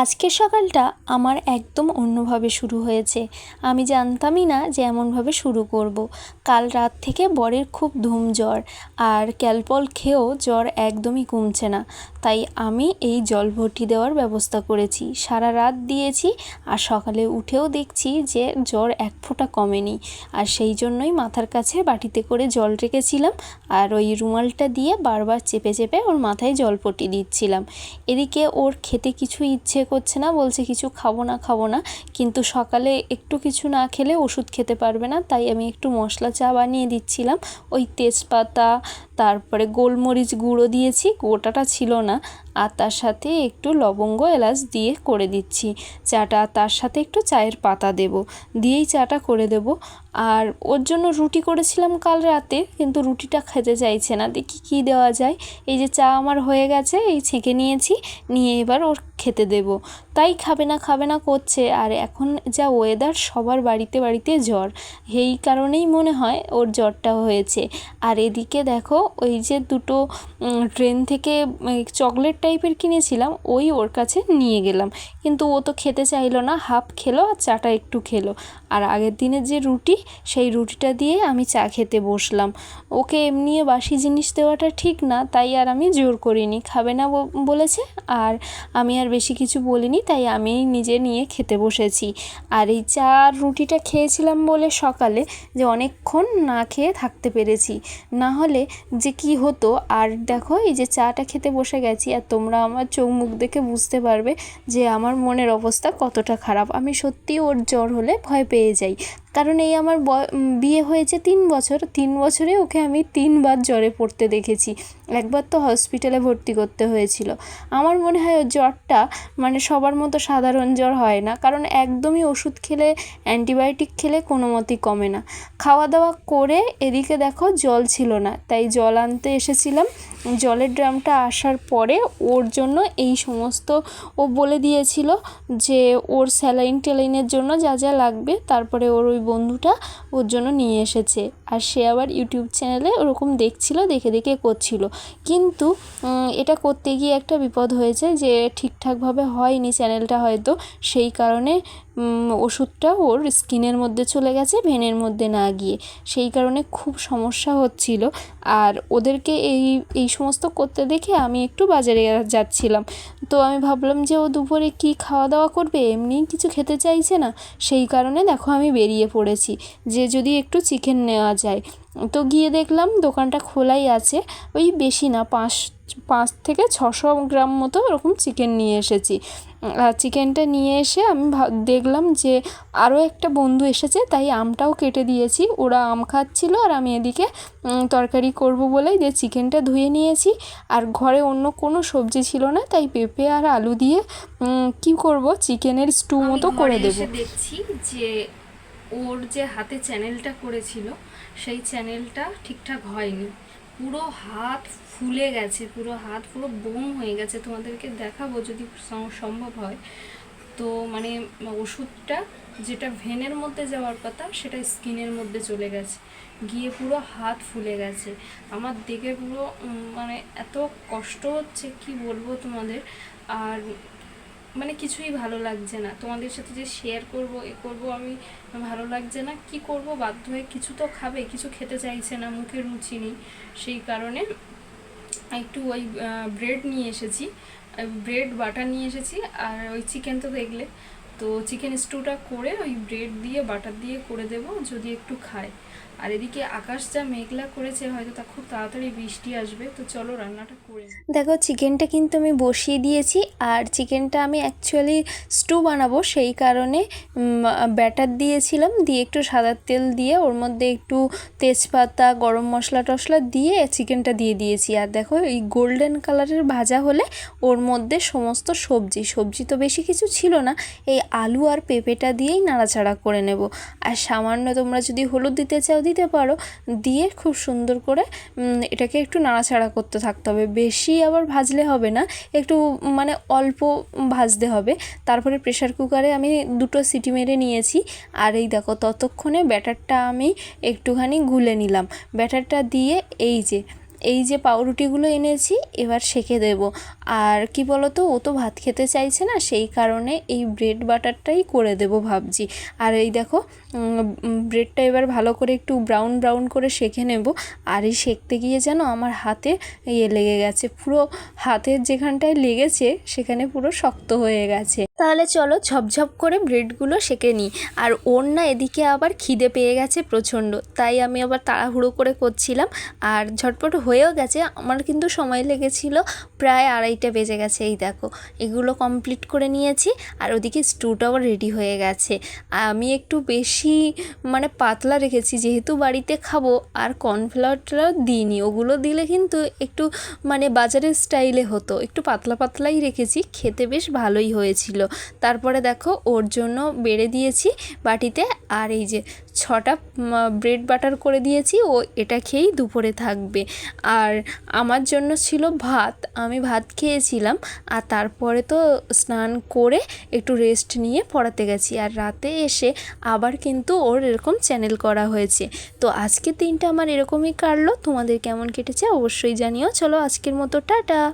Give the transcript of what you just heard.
আজকের সকালটা আমার একদম অন্যভাবে শুরু হয়েছে। আমি জানতামই না যে এমনভাবে শুরু করব। কাল রাত থেকে বরের খুব ধুম জ্বর আর ক্যালপল খেয়েও জ্বর একদমই কমছে না। তাই আমি এই জল ভর্তি দেওয়ার ব্যবস্থা করেছি। সারা রাত দিয়েছি, আর সকালে উঠেও দেখছি যে জ্বর এক ফোঁটা কমেনি। আর সেই জন্যই মাথার কাছে বাটিতে করে জল রেখেছিলাম, আর ওই রুমালটা দিয়ে বারবার চেপে চেপে ওর মাথায় জলপট্টি দিচ্ছিলাম। এদিকে ওর খেতে কিছু ইচ্ছে করছে না, বলছে কিছু খাব না খাব না। কিন্তু সকালে একটু কিছু না খেলে ওষুধ খেতে পারবে না, তাই আমি একটু মশলা চা বানিয়ে দিচ্ছিলাম। ওই তেজপাতা তারপরে গোলমরিচ গুঁড়ো দিয়েছি, গোটাটা ছিল না। আর তার সাথে একটু লবঙ্গ এলাচ দিয়ে করে দিচ্ছি। চাটা তার সাথে একটু চায়ের পাতা দেবো, দিয়েই চাটা করে দেবো। আর ওর জন্য রুটি করেছিলাম কাল রাতে, কিন্তু রুটিটা খেতে চাইছে না। দেখি কী দেওয়া যায়। এই যে চা আমার হয়ে গেছে, এই ছেঁকে নিয়েছি, নিয়ে এবার ওর খেতে দেবো। তাই খাবে না খাবে না করছে। আর এখন যা ওয়েদার সবার বাড়িতে বাড়িতে জ্বর। এই কারণেই মনে হয় ওর জ্বরটা হয়েছে। আর এদিকে দেখো, ওই যে দুটো ট্রেন থেকে চকলেট টাইপের কিনেছিলাম, ওই ওর কাছে নিয়ে গেলাম। কিন্তু ও তো খেতে চাইলো না হাফ খেলো আর চাটা একটু খেলো। আর আগের দিনের যে রুটি, সেই রুটিটা দিয়ে আমি চা খেতে বসলাম। ওকে এমনি বাসি জিনিস দেওয়াটা ঠিক না, তাই আর আমি জোর করিনি। খাবে না বলেছে, আর আমি আর বেশি কিছু বলিনি। তাই আমি নিজে নিয়ে খেতে বসেছি। আর এই চা রুটিটা খেয়েছিলাম বলে সকালে যে অনেকক্ষণ না খেয়ে থাকতে পেরেছি। না হলে যে কি হতো? আর দেখো, এই যে চাটা খেতে বসে গেছি আর তোমরা আমার চোখ মুখ দেখে বুঝতে পারবে যে আমার মনের অবস্থা কতটা খারাপ। আমি সত্যি ওর জ্বর হলে ভয় পেয়ে যাই। কারণ এই আমার বিয়ে হয়েছে তিন বছর, তিন বছরে ওকে আমি তিনবার জ্বরে পড়তে দেখেছি। একবার তো হসপিটালে ভর্তি করতে হয়েছিল। আমার মনে হয় ওর জ্বরটা মানে সবার মতো সাধারণ জ্বর হয় না, কারণ একদমই ওষুধ খেলে, অ্যান্টিবায়োটিক খেলে কোনো মতেই কমে না। খাওয়া দাওয়া করে এদিকে দেখো জল ছিল না, তাই জল আনতে এসেছিলাম। জলের ড্রামটা আসার পরে ওর জন্য এই সমস্ত ও বলে দিয়েছিল যে ওর স্যালাইন টেলাইনের জন্য যা যা লাগবে, তারপরে ওর ওই বন্ধুটা ওর জন্য নিয়ে এসেছে। আর সে আবার ইউটিউব চ্যানেলে ওরকম দেখছিল, দেখে দেখে করছিল। কিন্তু এটা করতে গিয়ে একটা বিপদ হয়েছে যে ঠিকঠাকভাবে হয়নি চ্যানেলটা হয়তো। সেই কারণে ওষুধটা ওর স্কিনের মধ্যে চলে গেছে, ভেনের মধ্যে না গিয়ে। সেই কারণে খুব সমস্যা হচ্ছিল। আর ওদেরকে এই এই সমস্ত করতে দেখে আমি একটু বাজারে যাচ্ছিলাম। তো আমি ভাবলাম যে ও দুপুরে কী খাওয়া দাওয়া করবে? এমনিই কিছু খেতে চাইছে না। সেই কারণে দেখো আমি বেরিয়ে পড়েছি। যে যদি একটু চিকেন নেওয়া যায়। তো গিয়ে দেখলাম দোকানটা খোলাই আছে। ওই বেশি না পাঁচ পাঁচ থেকে ছশো গ্রাম মতো ওরকম চিকেন নিয়ে এসেছি। আর চিকেনটা নিয়ে এসে আমি দেখলাম যে আরও একটা বন্ধু এসেছে তাই আমটাও কেটে দিয়েছি। ওরা আম খাচ্ছিলো আর আমি এদিকে তরকারি করব বলেই যে চিকেনটা ধুয়ে নিয়েছি। আর ঘরে অন্য কোনো সবজি ছিল না তাই পেঁপে আর আলু দিয়ে কি করব চিকেনের স্টু মতো করে দেবো। দেখছি যে ওর যে হাতে চ্যানেলটা করেছিল, সেই চ্যানেলটা ঠিকঠাক হয়নি। পুরো হাত ফুলে গেছে, পুরো হাত পুরো বোম হয়ে গেছে। তোমাদেরকে দেখাবো যদি সম্ভব হয়। তো মানে ওষুধটা যেটা ভেনের মধ্যে যাওয়ার কথা, সেটা স্কিনের মধ্যে চলে গেছে। গিয়ে পুরো হাত ফুলে গেছে। আমার দেখে পুরো মানে এত কষ্ট হচ্ছে, কি বলব তোমাদের? আর মানে কিছুই ভালো লাগছে না। তোমাদের সাথে যে শেয়ার করব, এ করব আমি ভালো লাগছে না। কি করব? বাধ্য হয়ে কিছু তো খাবে, কিছু খেতে চাইছে না, মুখে রুচি নেই। সেই কারণে একটু ওই ব্রেড নিয়ে এসেছি। ব্রেড বাটার নিয়ে এসেছি। আর ওই চিকেন তো দেখলে। তো চিকেন স্টুটা করে ওই ব্রেড দিয়ে বাটার দিয়ে করে দেব, যদি একটু খায়। আর এদিকে আকাশ যা মেঘলা করেছে, হয়তো তা খুব তাড়াতাড়ি বৃষ্টি আসবে। তো চলো রান্নাটা করে দেখো চিকেনটা কিন্তু আমি বসিয়ে দিয়েছি, আর চিকেনটা আমি অ্যাকচুয়ালি স্টু বানাবো। সেই কারণে ব্যাটার দিয়েছিলাম, দিয়ে একটু সাদা তেল দিয়ে, ওর মধ্যে একটু তেজপাতা, গরম মশলা টশলা দিয়ে চিকেনটা দিয়ে দিয়েছি। আর দেখো, এই গোল্ডেন কালারের ভাজা হলে ওর মধ্যে সমস্ত সবজি সবজি তো বেশি কিছু ছিল না, এই আলু আর পেঁপেটা দিয়েই নাড়াচাড়া করে নেব। আর সামান্য তোমরা যদি হলুদ দিতে চাও, দিতে পারো। দিয়ে খুব সুন্দর করে এটাকে একটু নাড়াচাড়া করতে থাকতে হবে। বেশি আবার ভাজলে হবে না, একটু মানে অল্প ভাজতে হবে। তারপরে প্রেশার কুকারে আমি দুটো সিটি মেরে নিয়েছি। আর এই দেখো, ততক্ষণে ব্যাটারটা আমি একটুখানি গুলে নিলাম। ব্যাটারটা দিয়ে এই যে এই যে পাউরুটিগুলো এনেছি, এবার সেঁকে দেব। আর কি বলতো, ও তো ভাত খেতে চাইছে না, সেই কারণে এই ব্রেড বাটারটাই করে দেব ভাবছি। আর এই দেখো ব্রেডটা এবার ভালো করে একটু ব্রাউন ব্রাউন করে সেঁকে নেব। আর এই সেঁকতে গিয়ে যেন আমার হাতে ইয়ে লেগে গেছে, পুরো হাতের যেখানটায় লেগেছে, সেখানে পুরো শক্ত হয়ে গেছে। তাহলে চলো ঝপঝপ করে ব্রেডগুলো সেঁকে নিই। আর ওর না এদিকে আবার খিদে পেয়ে গেছে প্রচণ্ড। তাই আমি আবার তাড়াহুড়ো করে করছিলাম। আর ঝটপট হয়েও গেছে। আমার কিন্তু সময় লেগেছিল প্রায় আড়াইটা বেজে গেছে। এই দেখো, এগুলো কমপ্লিট করে নিয়েছি। আর ওদিকে স্টুটাও রেডি হয়ে গেছে। আমি একটু বেশি মানে পাতলা রেখেছি। যেহেতু বাড়িতে খাব, আর কর্নফ্লাওয়ারটাও দিইনি। ওগুলো দিলে কিন্তু একটু মানে বাজারের স্টাইলে হতো। একটু পাতলা পাতলাই রেখেছি। খেতে বেশ ভালোই হয়েছিল। তারপরে দেখো ওর জন্য বেড়ে দিয়েছি বাটিতে। আর এই যে ছটা ব্রেড বাটার করে দিয়েছি, ও এটা খেয়েই দুপুরে থাকবে। আর আমার জন্য ছিল ভাত। আমি ভাত খেয়েছিলাম, আর তারপরে তো স্নান করে একটু রেস্ট নিয়ে পড়াতে গেছি। আর রাতে এসে আবার কিন্তু ওর এরকম চ্যানেল করা হয়েছে। তো আজকের দিনটা আমার এরকমই কাটলো। তোমাদের কেমন কেটেছে অবশ্যই জানিও। চলো আজকের মতো, টাটা!